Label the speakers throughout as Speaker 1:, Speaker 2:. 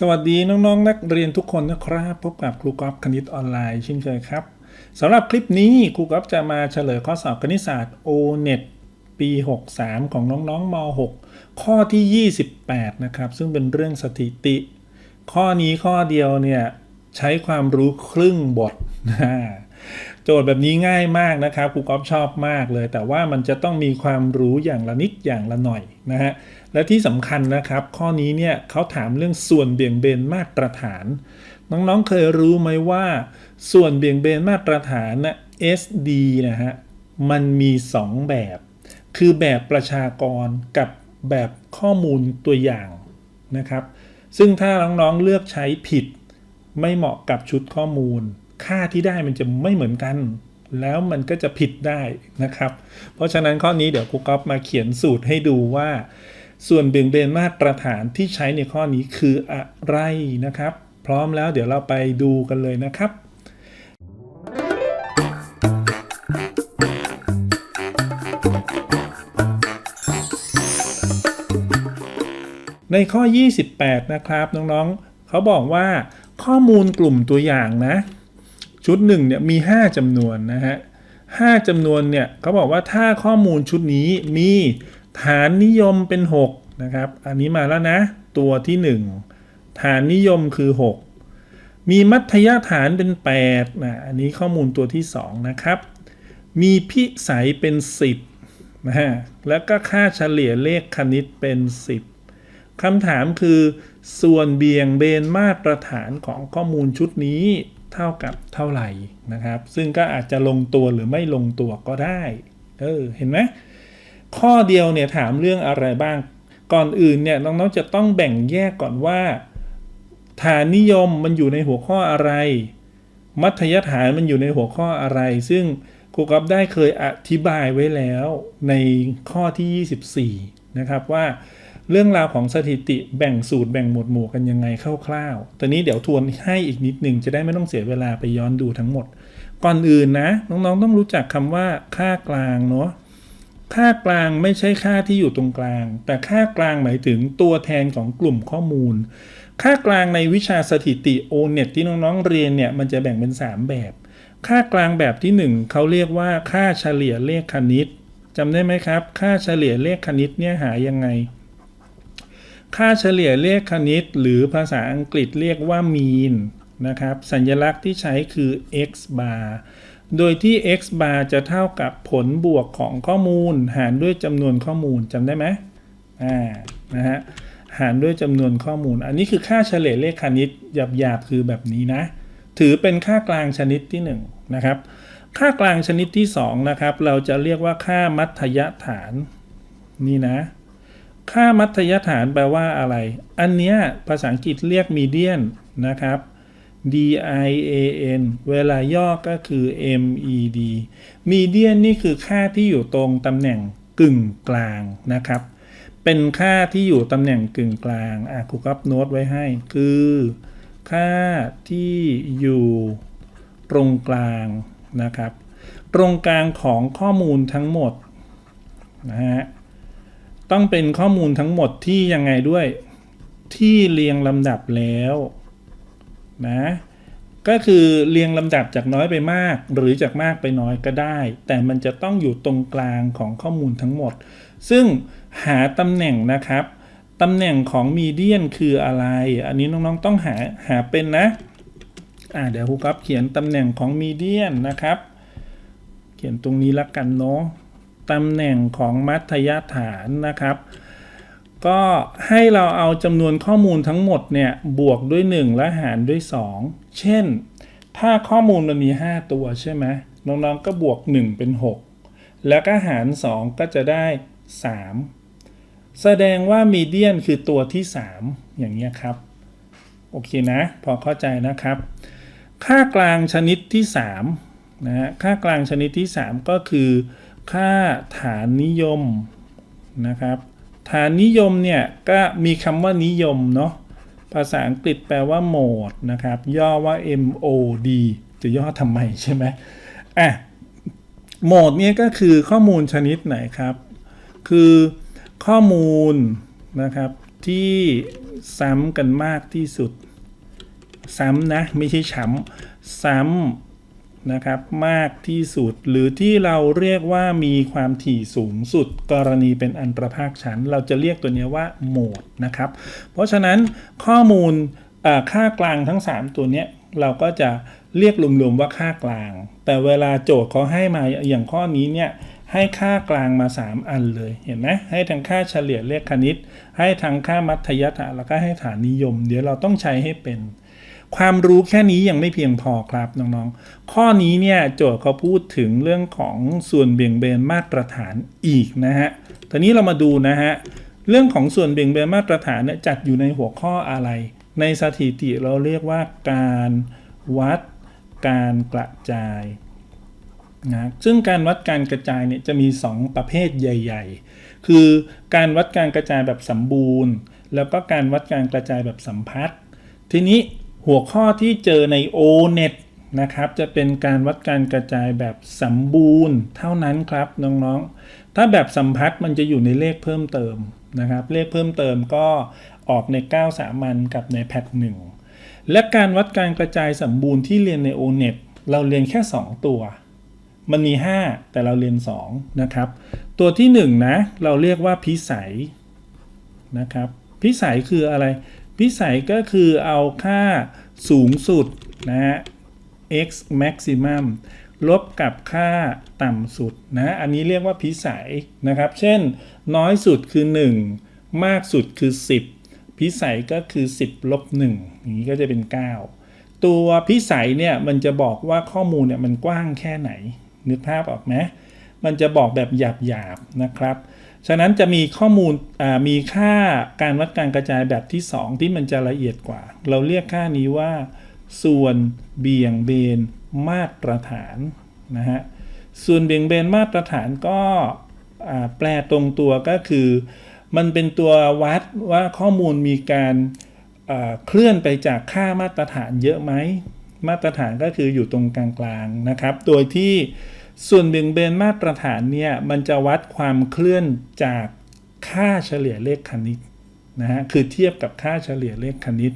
Speaker 1: สวัสดีน้องๆนนักเรียนทุกคนนะครับ พบกับครูกอล์ฟคณิตออนไลน์เช่นเคยครับสำหรับคลิปนี้ครูกอล์ฟจะมาเฉลยข้อสอบคณิตศาสตร์ O-NET ปี 63 ของน้องๆม .6 ข้อที่ 28 นะครับ ซึ่งเป็นเรื่องสถิติ ข้อนี้ข้อเดียวเนี่ย ใช้ความรู้ครึ่งบท โจทย์แบบนี้ง่ายมากนะครับครูกอล์ฟชอบมากเลย แต่ว่ามันจะต้องมีความรู้อย่างละนิดอย่างละหน่อยนะฮะ และที่สำคัญนะครับ ข้อนี้เนี่ยเขาถามเรื่องส่วนเบี่ยงเบนมาตรฐาน น้องๆเคยรู้ไหมว่า ส่วนเบี่ยงเบนมาตรฐานนะ SD นะฮะมันมี 2 แบบ คือแบบประชากรกับแบบข้อมูลตัวอย่างนะครับ ซึ่งถ้าน้องๆเลือกใช้ผิด ไม่เหมาะกับชุดข้อมูล ค่าที่ได้มันจะไม่เหมือนกัน แล้วมันก็จะผิดได้นะครับ เพราะฉะนั้นข้อนี้เดี๋ยวครูก๊อฟมาเขียนสูตรให้ดูว่า ส่วนเบี่ยงเบนมาตรฐานที่ใช้ในข้อนี้คืออะไรนะครับ พร้อมแล้วเดี๋ยวเราไปดูกันเลยนะครับในข้อ 28 นะครับน้องๆ เขาบอกว่าข้อมูลกลุ่มตัวอย่างนะ ชุดหนึ่งเนี่ยมี 5จำนวนนะฮะ5จำนวนเนี่ยเขาบอกว่าถ้าข้อมูลชุดนี้มี ฐานนิยมเป็น 6 นะครับ อันนี้มาแล้วนะ ตัวที่ 1 ฐานนิยมคือ 6 มีมัธยฐานเป็น8นะอันนี้ข้อมูลตัวที่ 2 นะครับ มีพิสัยเป็น 10นะฮะแล้วก็ค่าเฉลี่ยเลขคณิตเป็น 10คำถามคือ ส่วนเบี่ยงเบนมาตรฐานของข้อมูลชุดนี้เท่ากับเท่าไหร่นะครับ ซึ่งก็อาจจะลงตัวหรือไม่ลงตัวก็ได้ เออ เห็นไหม ข้อเดียวเนี่ยถามเรื่องอะไรบ้าง ก่อนอื่นเนี่ยน้องๆจะต้องแบ่งแยกก่อนว่า ฐานนิยมมันอยู่ในหัวข้ออะไร มัธยฐานมันอยู่ในหัวข้ออะไร ซึ่งครูกอฟได้เคยอธิบายไว้แล้วในข้อที่ 24 นะครับว่าเรื่องราวของสถิติแบ่งสูตรแบ่งหมวดหมู่กันยังไงคร่าวๆตอนนี้เดี๋ยวทวนให้อีกนิดหนึ่งจะได้ไม่ต้องเสียเวลาไปย้อนดูทั้งหมด ก่อนอื่นนะ น้องๆต้องรู้จักคำว่าค่ากลางเนาะ ค่ากลางไม่ใช่ค่าที่อยู่ตรงกลาง แต่ค่ากลางหมายถึงตัวแทนของกลุ่มข้อมูล ค่ากลางในวิชาสถิติ O-NET ที่น้องๆเรียนเนี่ยมันจะแบ่งเป็น 3 แบบ ค่ากลางแบบที่ 1 เขาเรียกว่าค่าเฉลี่ยเลขคณิตจำได้ไหมครับ ค่าเฉลี่ยเลขคณิตเนี่ยหายังไง ค่าเฉลี่ยเลขคณิต หรือภาษาอังกฤษเรียกว่า mean นะครับ สัญลักษณ์ที่ใช้คือ x bar โดยที่ x bar จะเท่ากับผลบวกของข้อมูล หารด้วยจำนวนข้อมูลจำได้ไหมอ่านะฮะหารด้วยจำนวนข้อมูล อันนี้คือค่าเฉลี่ยเลขคณิตหยาบๆคือแบบนี้นะ ถือเป็นค่ากลางชนิดที่1นงนะครับ ค่ากลางชนิดที่2นะครับ เราจะเรียกว่าค่ามัธยฐาน นี่นะ ค่ามัธยฐานแปลว่าอะไร อันเนี้ยภาษาอังกฤษเรียกมีเดียนนะครับ D I A N เวลาย่อก็คือ M E D มีเดียนนี่คือค่าที่อยู่ตรงตำแหน่งกึ่งกลางนะครับ เป็นค่าที่อยู่ตำแหน่งกึ่งกลางอะครูกับโน้ตไว้ให้ คือ ค่าที่อยู่ตรงกลางนะครับ ตรงกลางของข้อมูลทั้งหมดนะฮะต้องเป็นข้อมูลทั้งหมดที่ยังไงด้วย ที่เรียงลำดับแล้ว นะก็คือเรียงลำดับจากน้อยไปมาก หรือจากมากไปน้อยก็ได้ แต่มันจะต้องอยู่ตรงกลางของข้อมูลทั้งหมด ซึ่งหาตำแหน่งนะครับตำแหน่งของมีเดียนคืออะไร อันนี้น้องๆต้องหาหาเป็นนะอ่าเดี๋ยวครูครับเขียนตำแหน่งของมีเดียนนะครับ เขียนตรงนี้ละกันเนาะตำแหน่งของมัธยฐานนะครับ ก็ให้เราเอาจำนวนข้อมูลทั้งหมดเนี่ยบวกด้วย 1 และหารด้วย 2 เช่น ถ้าข้อมูลมันมี 5 ตัวใช่ไหมน้องๆก็บวก 1 เป็น 6 แล้วก็หาร 2 ก็จะได้ 3 แสดงว่ามีเดียนคือตัวที่ 3 อย่างเงี้ยครับ โอเคนะ พอเข้าใจนะครับ ค่ากลางชนิดที่3นะฮะค่ากลางชนิดที่ 3 ก็คือ ค่าฐานนิยมนะครับ ฐานนิยมเนี่ยก็มีคำว่านิยมเนาะภาษาอังกฤษแปลว่า mode นะครับ ย่อว่า MOD จะย่อทำไมใช่ไหมอะ mode เนี่ยก็คือข้อมูลชนิดไหนครับ คือข้อมูลนะครับที่ซ้ำกันมากที่สุด ซ้ำนะ ไม่ใช่ช้ำซ้ำ นะครับมากที่สุด หรือที่เราเรียกว่ามีความถี่สูงสุด กรณีเป็นอันประภาคชั้น เราจะเรียกตัวนี้ว่าโหมดนะครับ เพราะฉะนั้นข้อมูลค่ากลางทั้ง 3 ตัวนี้เราก็จะเรียกรวมๆว่าค่ากลาง แต่เวลาโจทย์เขาให้มาอย่างข้อนี้เนี่ยให้ค่ากลางมา 3 อันเลยเห็นไหมให้ทั้งค่าเฉลี่ยเลขคณิต ให้ทั้งค่ามัธยฐานแล้วก็ให้ฐานนิยม เดี๋ยวเราต้องใช้ให้เป็น ความรู้แค่นี้ยังไม่เพียงพอครับน้องๆ ข้อนี้เนี่ยโจทย์เขาพูดถึงเรื่องของส่วนเบี่ยงเบนมาตรฐานอีกนะฮะ ตอนนี้เรามาดูนะฮะเรื่องของส่วนเบี่ยงเบนมาตรฐานเนี่ยจัดอยู่ในหัวข้ออะไร ในสถิติเราเรียกว่าการวัดการกระจายนะซึ่งการวัดการกระจายเนี่ยจะมี 2 ประเภทใหญ่ ๆ คือการวัดการกระจายแบบสมบูรณ์ แล้วก็การวัดการกระจายแบบสัมพัทธ์ทีนี้ หัวข้อที่เจอใน O-NET นะครับ จะเป็นการวัดการกระจายแบบสมบูรณ์เท่านั้นครับน้องๆ ถ้าแบบสัมพัทธ์มันจะอยู่ในเลขเพิ่มเติมนะครับ เลขเพิ่มเติมก็ออกใน 9 สามัญกับในแพทหนึ่งและการวัดการกระจายสมบูรณ์ที่เรียนใน O-NET เราเรียนแค่ 2 ตัว มันมี 5 แต่เราเรียน 2 นะครับ ตัวที่ 1 นะ เราเรียกว่าพิสัยนะครับ พิสัยคืออะไร พิสัยก็คือเอาค่าสูงสุดนะฮะ x maximum ลบกับค่าต่ำสุดนะ อันนี้เรียกว่าพิสัยนะครับ เช่น น้อยสุดคือ 1 มากสุดคือ 10 พิสัยก็คือ 10 ลบ 1 อย่างนี้ก็จะเป็น 9 ตัวพิสัยเนี่ยมันจะบอกว่าข้อมูลเนี่ยมันกว้างแค่ไหน นึกภาพออกไหมมันจะบอกแบบหยาบๆนะครับ ฉะนั้นจะมีข้อมูลมีค่าการวัดการกระจายแบบที่ 2 ที่มันจะละเอียดกว่า เราเรียกค่านี้ว่า ส่วนเบี่ยงเบนมาตรฐานนะฮะส่วนเบี่ยงเบนมาตรฐานก็แปลตรงตัวก็คือ มันเป็นตัววัดว่าข้อมูลมีการเคลื่อนไปจากค่ามาตรฐานเยอะไหมมาตรฐานก็คืออยู่ตรงกลางๆนะครับ โดยที่ ส่วนเบี่ยงเบนมาตรฐานเนี่ยมันจะวัดความเคลื่อนจากค่าเฉลี่ยเลขคณิตนะฮะคือเทียบกับค่าเฉลี่ยเลขคณิต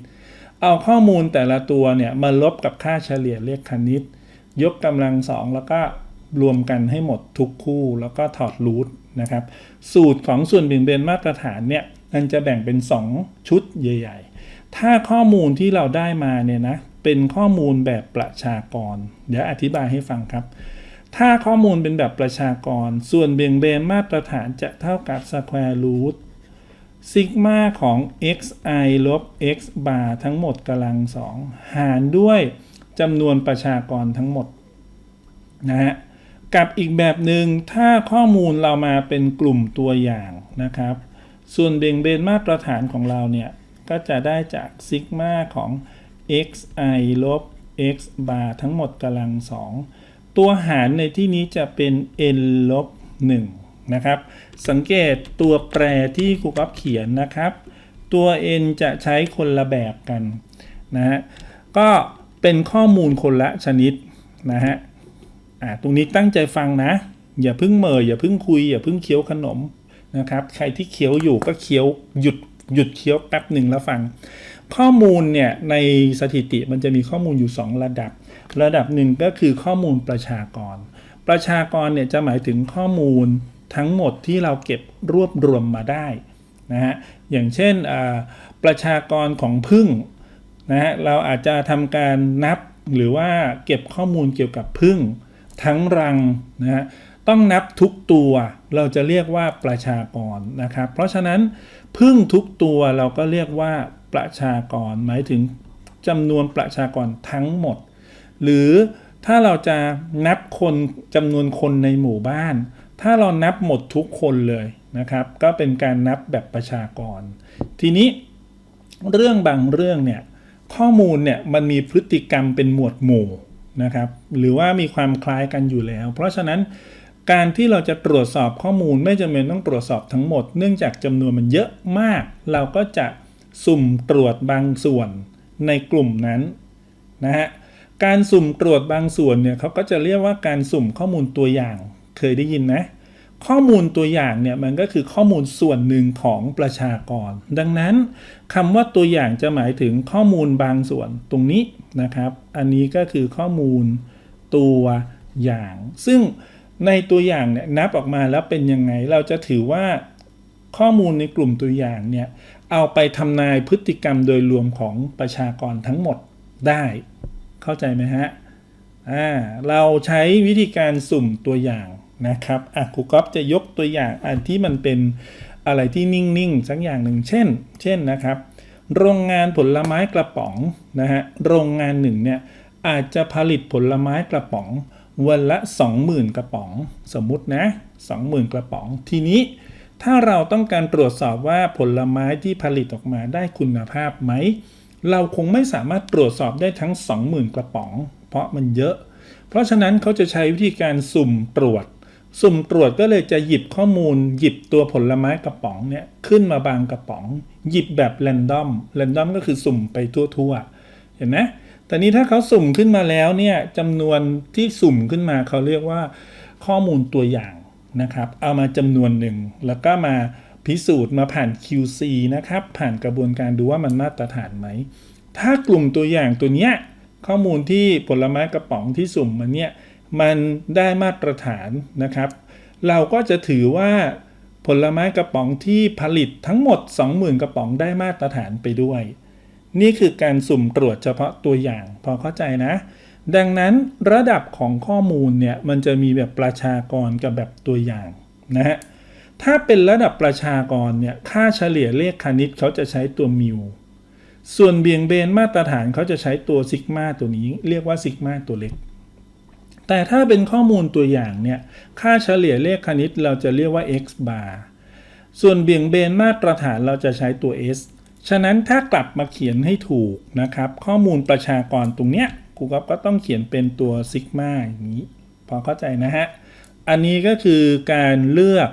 Speaker 1: เอาข้อมูลแต่ละตัวเนี่ยมาลบกับค่าเฉลี่ยเลขคณิต ยกกำลังสองแล้วก็รวมกันให้หมดทุกคู่แล้วก็ถอดรูทนะครับสูตรของส่วนเบี่ยงเบนมาตรฐานเนี่ยมันจะแบ่งเป็น 2 ชุดใหญ่ ๆ ถ้าข้อมูลที่เราได้มาเนี่ยนะเป็นข้อมูลแบบประชากร เดี๋ยวอธิบายให้ฟังครับ ถ้าข้อมูลเป็นแบบประชากร ส่วนเบี่ยงเบนมาตรฐานจะเท่ากับ square root ซิกมาของ xi ลบ x bar ทั้งหมดกำลังสองหารด้วยจำนวนประชากรทั้งหมดนะฮะกับอีกแบบหนึ่งถ้าข้อมูลเรามาเป็นกลุ่มตัวอย่างนะครับ ส่วนเบี่ยงเบนมาตรฐานของเราเนี่ย ก็จะได้จากซิกมาของ xi ลบ x bar ทั้งหมดกำลังสอง ตัวหารในที่นี้จะเป็น n ลบ1นะครับ สังเกตตัวแปรที่ครูก๊อฟเขียนนะครับ ตัว n จะใช้คนละแบบกันนะฮะ ก็เป็นข้อมูลคนละชนิดนะฮะ อ่า ตรงนี้ตั้งใจฟังนะ อย่าเพิ่งเหมออย่าเพิ่งคุย อย่าเพิ่งเคี้ยวขนมนะครับ ใครที่เคี้ยวอยู่ก็เคี้ยวหยุดหยุดเคี้ยวแป๊บหนึ่งแล้วฟัง ข้อมูลเนี่ยในสถิติมันจะมีข้อมูลอยู่ 2 ระดับ ระดับหนึ่งก็คือข้อมูลประชากร ประชากรเนี่ยจะหมายถึงข้อมูลทั้งหมดที่เราเก็บรวบรวมมาได้นะฮะอย่างเช่นประชากรของพึ่งนะฮะเราอาจจะทำการนับหรือว่าเก็บข้อมูลเกี่ยวกับพึ่ง ทั้งรังนะฮะต้องนับทุกตัวเราจะเรียกว่าประชากรนะครับเพราะฉะนั้นพึ่งทุกตัวเราก็เรียกว่าประชากร หมายถึงจำนวนประชากรทั้งหมด หรือถ้าเราจะนับคนจำนวนคนในหมู่บ้าน ถ้าเรานับหมดทุกคนเลยนะครับ ก็เป็นการนับแบบประชากร ทีนี้เรื่องบางเรื่องเนี่ยข้อมูลเนี่ยมันมีพฤติกรรมเป็นหมวดหมู่นะครับหรือว่ามีความคล้ายกันอยู่แล้ว เพราะฉะนั้นการที่เราจะตรวจสอบข้อมูลไม่จำเป็นต้องตรวจสอบทั้งหมด เนื่องจากจำนวนมันเยอะมาก เราก็จะสุ่มตรวจบางส่วนในกลุ่มนั้นนะฮะ การสุ่มตรวจบางส่วนเนี่ยเขาก็จะเรียกว่าการสุ่มข้อมูลตัวอย่างเคยได้ยินไหมข้อมูลตัวอย่างเนี่ยมันก็คือข้อมูลส่วนหนึ่งของประชากร ดังนั้นคำว่าตัวอย่างจะหมายถึงข้อมูลบางส่วนตรงนี้นะครับ อันนี้ก็คือข้อมูลตัวอย่าง ซึ่งในตัวอย่างเนี่ยนับออกมาแล้วเป็นยังไงเราจะถือว่าข้อมูลในกลุ่มตัวอย่างเนี่ยเอาไปทำนายพฤติกรรมโดยรวมของประชากรทั้งหมดได้ เข้าใจไหมฮะอ่าเราใช้วิธีการสุ่มตัวอย่างนะครับอะครูก๊อฟจะยกตัวอย่างอันที่มันเป็นอะไรที่นิ่งๆสักอย่างหนึ่งเช่น เช่นนะครับ โรงงานผลไม้กระป๋องนะฮะโรงงานหนึ่งเนี่ยอาจจะผลิตผลไม้กระป๋องวันละ 20,000 กระป๋อง สมมุตินะ20,000 กระป๋อง ทีนี้ถ้าเราต้องการตรวจสอบว่าผลไม้ที่ผลิตออกมาได้คุณภาพไหม เราคงไม่สามารถตรวจสอบได้ทั้ง 20,000 กระป๋อง เพราะมันเยอะ เพราะฉะนั้นเขาจะใช้วิธีการสุ่มตรวจ สุ่มตรวจก็เลยจะหยิบข้อมูล หยิบตัวผลไม้กระป๋องเนี่ยขึ้นมาบางกระป๋อง หยิบแบบแรนดอมแรนดอมก็คือสุ่มไปทั่วๆ เห็นไหมแต่นี้ถ้าเขาสุ่มขึ้นมาแล้วเนี่ยจำนวนที่สุ่มขึ้นมาเขาเรียกว่าข้อมูลตัวอย่างนะครับ เอามาจำนวนหนึ่งแล้วก็มา พิสูจน์มาผ่าน QC นะครับ ผ่านกระบวนการดูว่ามันมาตรฐานไหม ถ้ากลุ่มตัวอย่างตัวเนี้ยข้อมูลที่ผลไม้กระป๋องที่สุ่มมันเนี่ยมันได้มาตรฐานนะครับ เราก็จะถือว่าผลไม้กระป๋องที่ผลิตทั้งหมด 20,000 กระป๋องได้มาตรฐานไปด้วย นี่คือการสุ่มตรวจเฉพาะตัวอย่าง พอเข้าใจนะ ดังนั้นระดับของข้อมูลเนี่ยมันจะมีแบบประชากรกับแบบตัวอย่างนะฮะ ถ้าเป็นระดับประชากรเนี่ยค่าเฉลี่ยเลขคณิตเขาจะใช้ตัวมิวส่วนเบี่ยงเบนมาตรฐานเขาจะใช้ตัวซิกมาตัวนี้ เรียกว่าซิกมาตัวเล็ก แต่ถ้าเป็นข้อมูลตัวอย่างเนี่ยค่าเฉลี่ยเลขคณิตเราจะเรียกว่า x bar ส่วนเบี่ยงเบนมาตรฐานเราจะใช้ตัว s ฉะนั้นถ้ากลับมาเขียนให้ถูกนะครับ ข้อมูลประชากรตรงเนี้ยครูก๊อฟก็ต้องเขียนเป็นตัวซิกมาอย่างนี้ พอเข้าใจนะฮะ อันนี้ก็คือการเลือก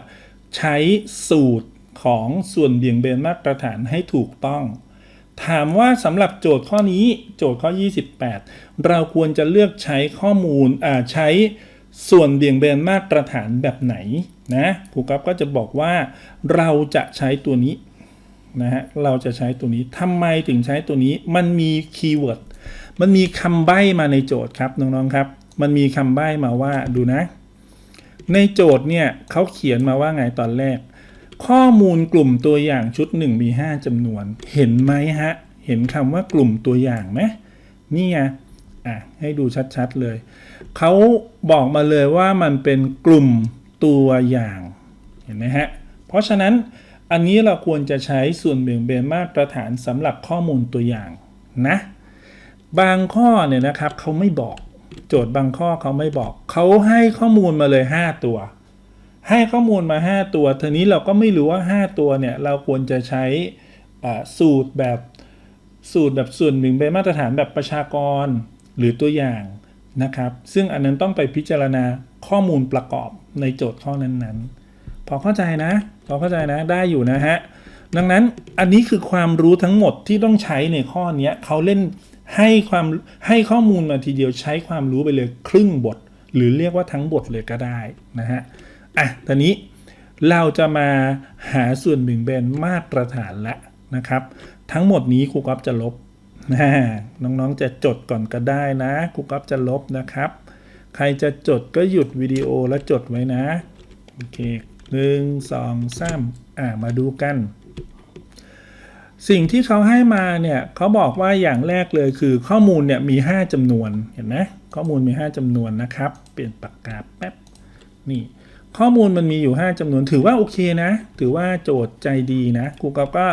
Speaker 1: ใช้สูตรของส่วนเบี่ยงเบนมาตรฐานให้ถูกต้อง ถามว่าสำหรับโจทย์ข้อนี้โจทย์ข้อ 28 เราควรจะเลือกใช้ข้อมูลอ่าใช้ส่วนเบี่ยงเบนมาตรฐานแบบไหนนะครูก๊อฟก็จะบอกว่าเราจะใช้ตัวนี้นะฮะเราจะใช้ตัวนี้ทำไมถึงใช้ตัวนี้มันมีคีย์เวิร์ดมันมีคำใบ้มาในโจทย์ครับน้องๆครับ มันมีคำใบ้มาว่าดูนะ ในโจทย์เนี่ยเขาเขียนมาว่าไงตอนแรก ข้อมูลกลุ่มตัวอย่างชุดหนึ่งมี5จำนวน เห็นไหมฮะ เห็นคำว่ากลุ่มตัวอย่างไหมนี่ไงอะให้ดูชัดๆเลย เขาบอกมาเลยว่ามันเป็นกลุ่มตัวอย่างเห็นไหมฮะ เพราะฉะนั้นอันนี้เราควรจะใช้ส่วนเบี่ยงเบนมาตรฐานสำหรับข้อมูลตัวอย่างนะ บางข้อเนี่ยนะครับเขาไม่บอก โจทย์บางข้อเขาไม่บอก เขาให้ข้อมูลมาเลย 5 ตัว ให้ข้อมูลมา 5 ตัวทีนี้เราก็ไม่รู้ว่า 5 ตัวเนี่ย เราควรจะใช้สูตรแบบสูตรแบบส่วนหนึ่งเป็นมาตรฐานแบบประชากรหรือตัวอย่างนะครับ ซึ่งอันนั้นต้องไปพิจารณาข้อมูลประกอบในโจทย์ข้อนั้นๆ พอเข้าใจนะ พอเข้าใจนะได้อยู่นะฮะ ดังนั้นอันนี้คือความรู้ทั้งหมดที่ต้องใช้ในข้อเนี้ยเขาเล่นให้ความให้ข้อมูลมาทีเดียวใช้ความรู้ไปเลยครึ่งบท หรือเรียกว่าทั้งบทเลยก็ได้นะฮะอะตอนนี้เราจะมาหาส่วนเบี่ยงเบนมาตรฐานละนะครับ ทั้งหมดนี้ครูก๊อฟจะลบนะน้องๆจะจดก่อนก็ได้นะครูก๊อฟจะลบนะครับ ใครจะจดก็หยุดวิดีโอแล้วจดไว้นะโอเคหนึ่งสองสามอ่ามาดูกัน สิ่งที่เขาให้มาเนี่ยเขาบอกว่าอย่างแรกเลยคือข้อมูลเนี่ยมี 5จำนวนเห็นไหมข้อมูลมี 5จำนวนนะครับ เปลี่ยนปากกาแป๊บนี่ ข้อมูลมันมีอยู่ 5จำนวนถือว่าโอเคนะ ถือว่าโจทย์ใจดีนะครูกอฟก็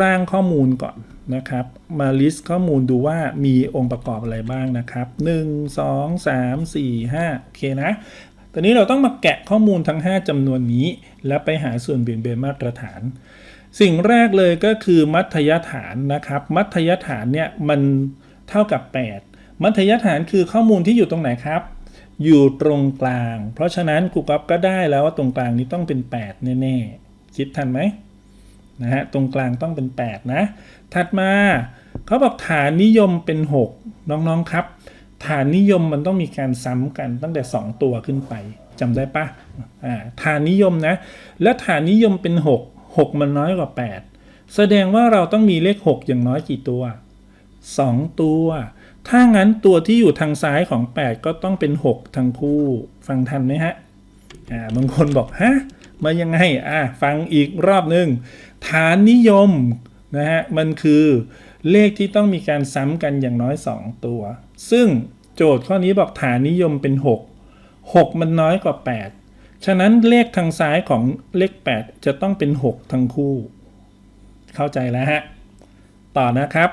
Speaker 1: ร่างข้อมูลก่อนนะครับ มา list ข้อมูลดูว่ามีองค์ประกอบอะไรบ้างนะครับ 1 2 3 4 5 โอเคนะตอนนี้เราต้องมาแกะข้อมูลทั้ง 5จำนวนนี้ แล้วไปหาส่วนเบี่ยงเบนมาตรฐาน สิ่งแรกเลยก็คือมัธยฐานนะครับ มัธยฐานเนี่ยมันเท่ากับ 8 มัธยฐานคือข้อมูลที่อยู่ตรงไหนครับ อยู่ตรงกลาง เพราะฉะนั้นครูก๊อฟก็ได้แล้วว่าตรงกลางนี้ต้องเป็น 8 แน่ๆ คิดทันไหมนะฮะตรงกลางต้องเป็น 8 นะ ถัดมาเขาบอกฐานนิยมเป็น 6 น้องๆครับ ฐานนิยมมันต้องมีการซ้ำกันตั้งแต่ 2 ตัวขึ้นไปจำได้ปะอ่าฐานนิยมนะ และฐานนิยมเป็น 6 6 มันน้อยกว่า 8 แสดงว่าเราต้องมีเลข 6 อย่างน้อยกี่ตัว 2 ตัว ถ้างั้นตัวที่อยู่ทางซ้ายของ 8 ก็ต้องเป็น 6 ทั้งคู่ ฟังทันไหมฮะ อ่า บางคนบอกฮะ มายังไง อ่า ฟังอีกรอบหนึ่ง ฐานนิยมนะฮะ มันคือเลขที่ต้องมีการซ้ำกันอย่างน้อย 2 ตัว ซึ่งโจทย์ข้อนี้บอกฐานนิยมเป็น 6 6 มันน้อยกว่า 8 ฉะนั้นเลขทางซ้ายของเลข 8 จะต้องเป็น 6 ทั้งคู่ เข้าใจแล้วฮะ ต่อนะครับ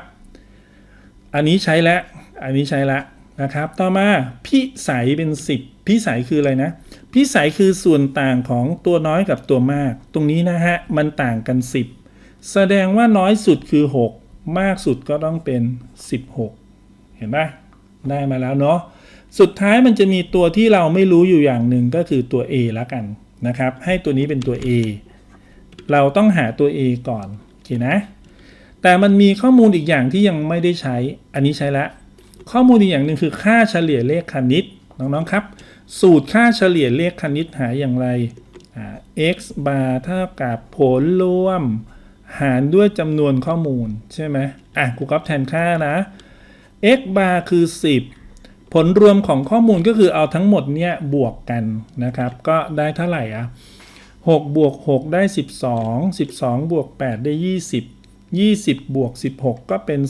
Speaker 1: อันนี้ใช้แล้ว อันนี้ใช้แล้วนะครับ ต่อมาพิสัยเป็น 10 พิสัยคืออะไรนะ พิสัยคือส่วนต่างของตัวน้อยกับตัวมาก ตรงนี้นะฮะ มันต่างกัน 10 แสดงว่าน้อยสุดคือ 6 มากสุดก็ต้องเป็น 16 เห็นปะได้มาแล้วเนาะ สุดท้ายมันจะมีตัวที่เราไม่รู้อยู่อย่างหนึ่งก็คือตัว A ล้วกันนะครับ ให้ตัวนี้เป็นตัว A เราต้องหาตัว A ก่อนโอเคนะ แต่มันมีข้อมูลอีกอย่างที่ยังไม่ได้ใช้ อันนี้ใช้แล้วข้อมูลอีกอย่างหนึ่งคือค่าเฉลี่ยเลขคณิตน้องๆครับ สูตรค่าเฉลี่ยเลขคณิตหาอย่างไรอ่า x bar เท่ากับผลรวม หารด้วยจำนวนข้อมูลใช่ไหมอะครูก๊อฟแทนค่านะ x bar คือ 10 ผลรวมของข้อมูลก็คือเอาทั้งหมดเนี่ยบวกกันนะครับ ก็ได้เท่าไหร่อะ6บวก6ได้ 12 12 บวก 8 ได้ 20 20 บวก 16 ก็เป็น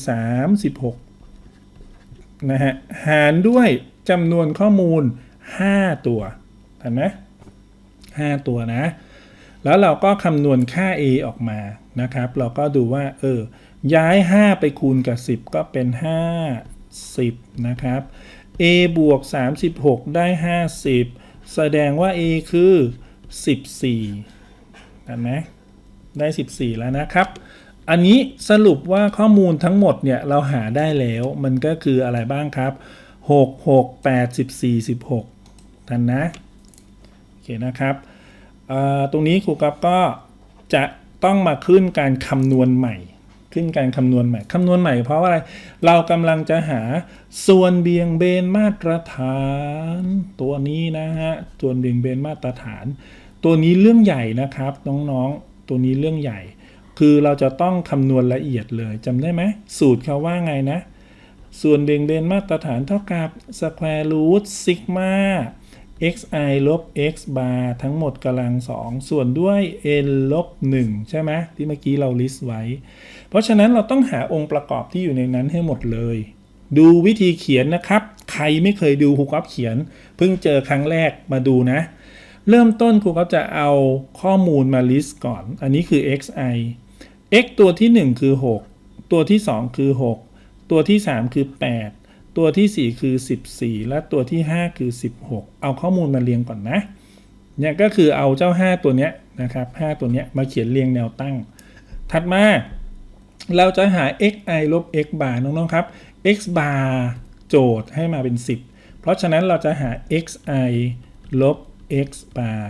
Speaker 1: 36 นะฮะ หารด้วยจำนวนข้อมูล 5 ตัวเห็นไหม5ตัวนะ แล้วเราก็คำนวณค่า a ออกมานะครับ เราก็ดูว่า เออ ย้าย 5 ไปคูณกับ 10 ก็เป็น 50 นะครับ a บวก 36 ได้ 50 แสดงว่า a คือ 14เห็นไหมได้ 14 แล้วนะครับ อันนี้สรุปว่าข้อมูลทั้งหมดเนี่ย เราหาได้แล้วมันก็คืออะไรบ้างครับ 6 6 8 14 16ทันนะ โอเคนะครับตรงนี้ครูกับก็จะต้องมาขึ้นการคำนวณใหม่ ขึ้นการคำนวณใหม่คำนวณใหม่เพราะว่าอะไร เรากำลังจะหาส่วนเบี่ยงเบนมาตรฐาน ตัวนี้นะฮะส่วนเบี่ยงเบนมาตรฐาน ตัวนี้เรื่องใหญ่นะครับน้องๆตัวนี้เรื่องใหญ่ คือเราจะต้องคำนวณละเอียดเลยจำได้ไหมสูตรเขาว่าไงนะ ส่วนเบี่ยงเบนมาตรฐานเท่ากับ square root sigma xi ลบ x bar ทั้งหมดกำลัง2ส่วนด้วย n ลบ1ใช่ไหมที่เมื่อกี้เรา list ไว้ เพราะฉะนั้นเราต้องหาองค์ประกอบที่อยู่ในนั้นให้หมดเลย ดูวิธีเขียนนะครับ ใครไม่เคยดูครูก๊อฟเขียน เพิ่งเจอครั้งแรกมาดูนะ เริ่มต้นครูก๊อฟจะเอาข้อมูลมา list ก่อน อันนี้คือ xi x ตัวที่ 1 คือ 6 ตัวที่ 2 คือ 6 ตัวที่ 3 คือ 8 ตัวที่ 4 คือ 14 และตัวที่ 5 คือ 16 เอาข้อมูลมาเรียงก่อนนะ เนี่ยก็คือเอาเจ้า 5 ตัวเนี้ยนะครับ 5 ตัวเนี้ยมาเขียนเรียงแนวตั้ง ถัดมา เราจะหา xi ลบ x bar น้องๆครับ x bar โจทย์ให้มาเป็น 10 เพราะฉะนั้นเราจะหา xi ลบ x bar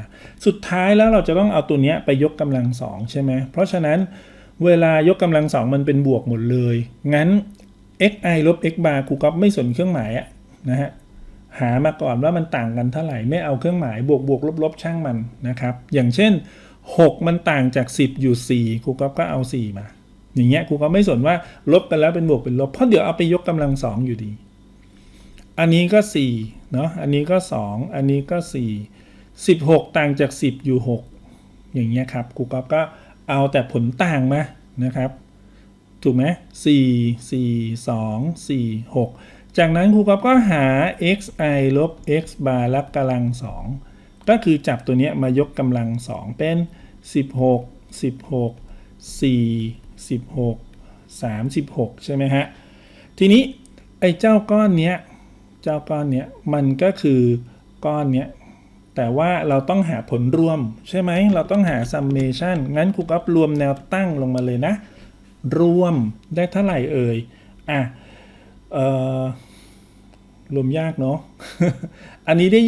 Speaker 1: สุดท้ายแล้วเราจะต้องเอาตัวเนี้ยไปยกกำลังสองใช่ไหม เพราะฉะนั้นเวลายกกำลังสองมันเป็นบวกหมดเลย งั้น xi ลบ x bar ครูก๊อฟไม่สนเครื่องหมายอะนะฮะหามาก่อนว่ามันต่างกันเท่าไหร่ไม่เอาเครื่องหมายบวกบวกลบลบช่างมันนะครับ อย่างเช่น 6 มันต่างจาก 10 อยู่ 4ครูก๊อฟก็เอา 4 มา อย่างเงี้ยครูก๊อฟไม่สนว่าลบกันแล้วเป็นบวกเป็นลบเพราะเดี๋ยวเอาไปยกกำลังสองอยู่ดี อันนี้ก็4เนาะอันนี้ก็ 2 อันนี้ก็ 4 16 ต่างจาก 10 อยู่ 6 อย่างเงี้ยครับครูก๊อฟก็เอาแต่ผลต่างมานะครับ ถูกไหมสี่สี่สองสี่หกจากนั้นครูกอฟก็หา xi ลบ x bar รับกำลังสองก็คือจับตัวนี้มายกกำลังสองเป็น 16 16 4 16 36 ใช่ไหมฮะ ทีนี้ไอ้เจ้าก้อนเนี้ย เจ้าก้อนเนี้ยมันก็คือก้อนเนี้ย แต่ว่าเราต้องหาผลรวมใช่ไหม เราต้องหา summation งั้นครูก๊อฟรวมแนวตั้งลงมาเลยนะ รวมได้เท่าไหร่เอ่ย อะ เอ่อ รวมยากเนาะ อันนี้ได้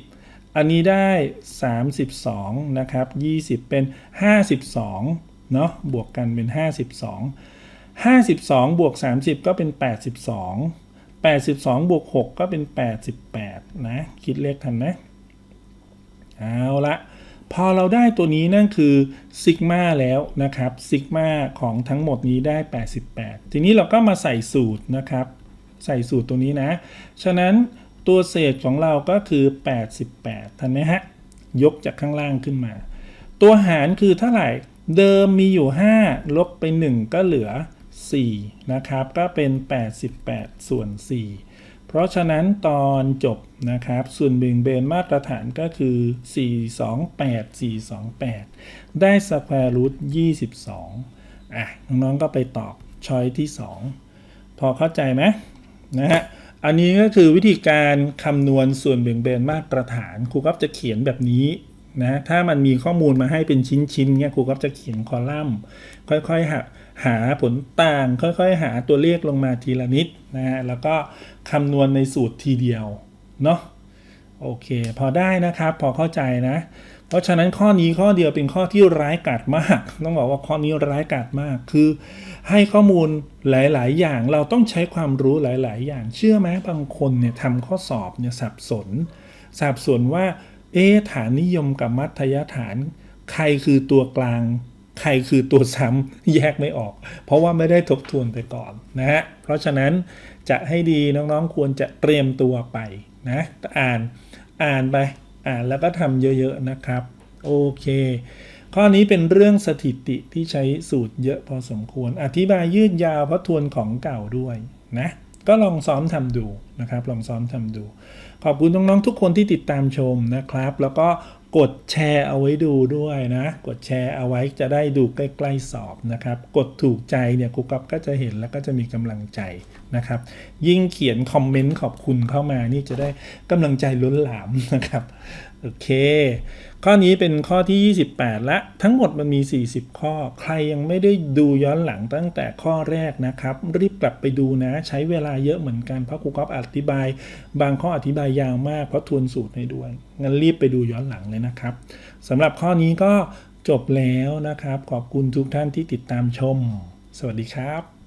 Speaker 1: 20 อันนี้ได้ 32 นะครับ 20 เป็น 52 เนาะ บวกกันเป็น 52 52 บวก 30 ก็เป็น 82 82 บวก 6 ก็เป็น 88 นะ คิดเลขทันไหมเอาละ พอเราได้ตัวนี้นั่นคือซิกมาแล้วนะครับซิกมาของทั้งหมดนี้ได้ 88 ทีนี้เราก็มาใส่สูตรนะครับ ใส่สูตรตัวนี้นะ ฉะนั้นตัวเศษของเราก็คือ 88 ทันไหมฮะ ยกจากข้างล่างขึ้นมา ตัวหารคือเท่าไหร่เดิมมีอยู่ 5 ลบไป 1 ก็เหลือ 4 นะครับ ก็เป็น 88 ส่วน 4 เพราะฉะนั้นตอนจบนะครับ ส่วนเบ่งเบนมาตรฐานก็คือ 428 428 ได้สแควร์รูท22 อะ น้องๆก็ไปตอบช้อยที่ 2 พอเข้าใจไหมนะฮะอันนี้ก็คือวิธีการคำนวณส่วนเบี่ยงเบนมาตรฐานครูก็จะเขียนแบบนี้นะถ้ามันมีข้อมูลมาให้เป็นชิ้นๆเนี่ยครูก็จะเขียนคอลัมน์ ค่อยๆหาหาผลต่าง ค่อยๆ หาตัวเลขลงมาทีละนิดนะฮะแล้วก็คำนวณในสูตรทีเดียว เนาะโอเค พอได้นะครับ พอเข้าใจนะ เพราะฉะนั้นข้อนี้ข้อเดียวเป็นข้อที่ร้ายกาจมาก ต้องบอกว่าข้อนี้ร้ายกาจมาก คือ ให้ข้อมูลหลาย ๆ อย่างเราต้องใช้ความรู้หลาย ๆ อย่าง เชื่อไหมบางคนเนี่ยทำข้อสอบเนี่ยสับสน สับสนว่า เอฐานนิยมกับมัธยฐาน ใครคือตัวกลาง ใครคือตัวซ้ำแยกไม่ออก เพราะว่าไม่ได้ทบทวนไปก่อนนะฮะเพราะฉะนั้นจะให้ดีน้องๆควรจะเตรียมตัวไปนะอ่านอ่านไปอ่านแล้วก็ทำเยอะๆนะครับโอเค ข้อนี้เป็นเรื่องสถิติที่ใช้สูตรเยอะพอสมควร อธิบายยืดยาวเพราะทวนของเก่าด้วยนะก็ลองซ้อมทำดูนะครับ ลองซ้อมทำดู ขอบคุณน้องๆทุกคนที่ติดตามชมนะครับ แล้วก็ กดแชร์เอาไว้ดูด้วยนะ กดแชร์เอาไว้จะได้ดูใกล้ๆสอบนะครับ กดถูกใจเนี่ยครูก๊อฟก็จะเห็นแล้วก็จะมีกำลังใจนะครับ ยิ่งเขียนคอมเมนต์ขอบคุณเข้ามานี่จะได้กำลังใจล้นหลามนะครับ โอเค ข้อนี้เป็นข้อที่ 28ละ ทั้งหมดมันมี 40 ข้อ ใครยังไม่ได้ดูย้อนหลังตั้งแต่ข้อแรกนะครับ รีบกลับไปดูนะ ใช้เวลาเยอะเหมือนกัน เพราะครูก๊อฟอธิบาย บางข้ออธิบายยาวมาก เพราะทวนสูตรให้ด้วย งั้นรีบไปดูย้อนหลังเลยนะครับสำหรับข้อนี้ก็จบแล้วนะครับ ขอบคุณทุกท่านที่ติดตามชม สวัสดีครับ